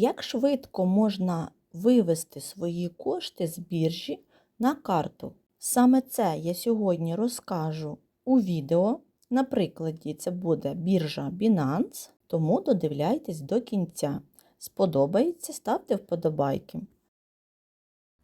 Як швидко можна вивести свої кошти з біржі на карту? Саме це я сьогодні розкажу у відео. На прикладі це буде біржа Binance, тому додивляйтесь до кінця. Сподобається, ставте вподобайки.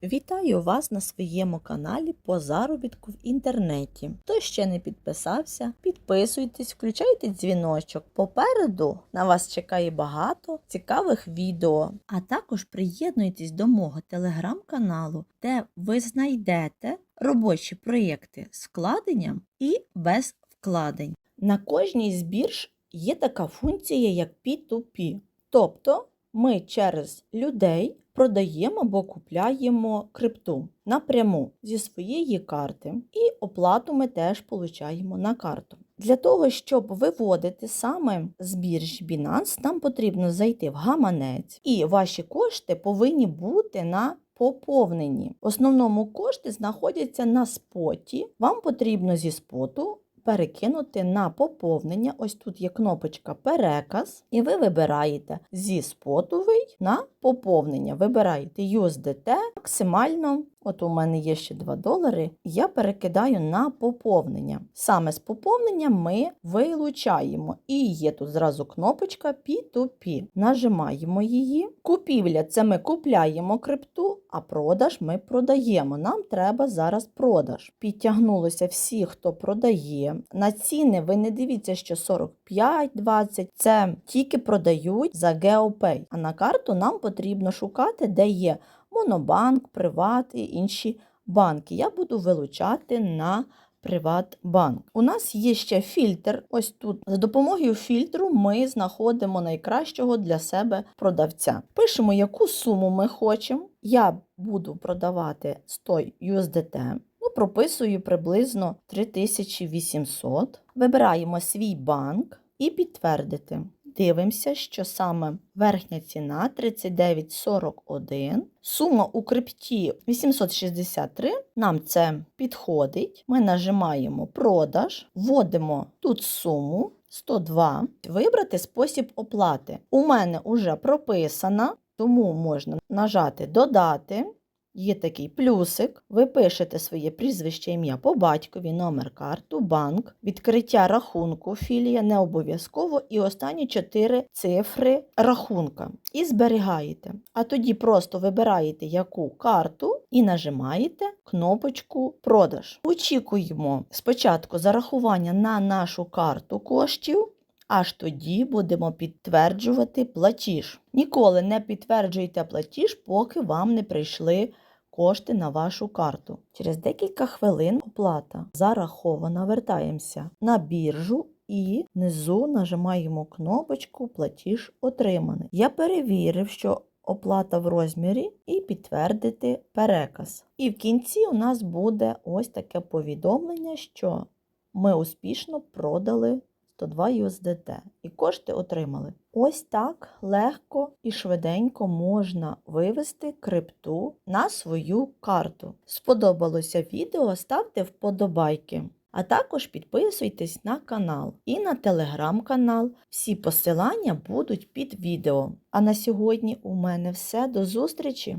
Вітаю вас на своєму каналі по заробітку в інтернеті. Хто ще не підписався, підписуйтесь, включайте дзвіночок. Попереду на вас чекає багато цікавих відео. А також приєднуйтесь до мого телеграм-каналу, де ви знайдете робочі проєкти з вкладенням і без вкладень. На кожній з бірж є така функція, як P2P. Тобто ми через людей продаємо або купляємо крипту напряму зі своєї карти, і оплату ми теж получаємо на карту. Для того, щоб виводити саме з біржі Binance, нам потрібно зайти в гаманець, і ваші кошти повинні бути на поповненні. В основному кошти знаходяться на споті. Вам потрібно зі споту перекинути на поповнення. Ось тут є кнопочка Переказ, і ви вибираєте зі спотовий на поповнення. Вибираєте USDT максимально. От у мене є ще 2 долари, я перекидаю на поповнення. Саме з поповнення ми вилучаємо. І є тут зразу кнопочка P2P. Нажимаємо її. Купівля це ми купляємо крипту, а продаж ми продаємо. Нам треба зараз продаж. Підтягнулося всі, хто продає. На ціни ви не дивіться, що 45-20 це тільки продають за GeoPay. А на карту нам потрібно шукати, де є Монобанк, Приват і інші банки. Я буду вилучати на Приватбанк. У нас є ще фільтр. Ось тут. За допомогою фільтру ми знаходимо найкращого для себе продавця. Пишемо, яку суму ми хочемо. Я буду продавати 100 USDT. Ну, прописую приблизно 3800. Вибираємо свій банк і підтвердити. Дивимося, що саме верхня ціна 39,41. Сума у крипті 863. Нам це підходить. Ми нажимаємо продаж, вводимо тут суму 102. Вибрати спосіб оплати. У мене вже прописана, тому можна нажати Додати. Є такий плюсик, ви пишете своє прізвище, ім'я по батькові, номер карту, банк, відкриття рахунку, філія не обов'язково і останні чотири цифри рахунка. І зберігаєте. А тоді просто вибираєте яку карту і нажимаєте кнопочку Продаж. Очікуємо спочатку зарахування на нашу карту коштів. Аж тоді будемо підтверджувати платіж. Ніколи не підтверджуйте платіж, поки вам не прийшли кошти на вашу карту. Через декілька хвилин оплата зарахована. Вертаємося на біржу і внизу нажимаємо кнопочку Платіж отриманий. Я перевірив, що оплата в розмірі і підтвердити переказ. І в кінці у нас буде ось таке повідомлення, що ми успішно продали 102 USDT і кошти отримали. Ось так легко і швиденько можна вивести крипту на свою карту. Сподобалося відео? Ставте вподобайки. А також підписуйтесь на канал і на телеграм-канал. Всі посилання будуть під відео. А на сьогодні у мене все. До зустрічі!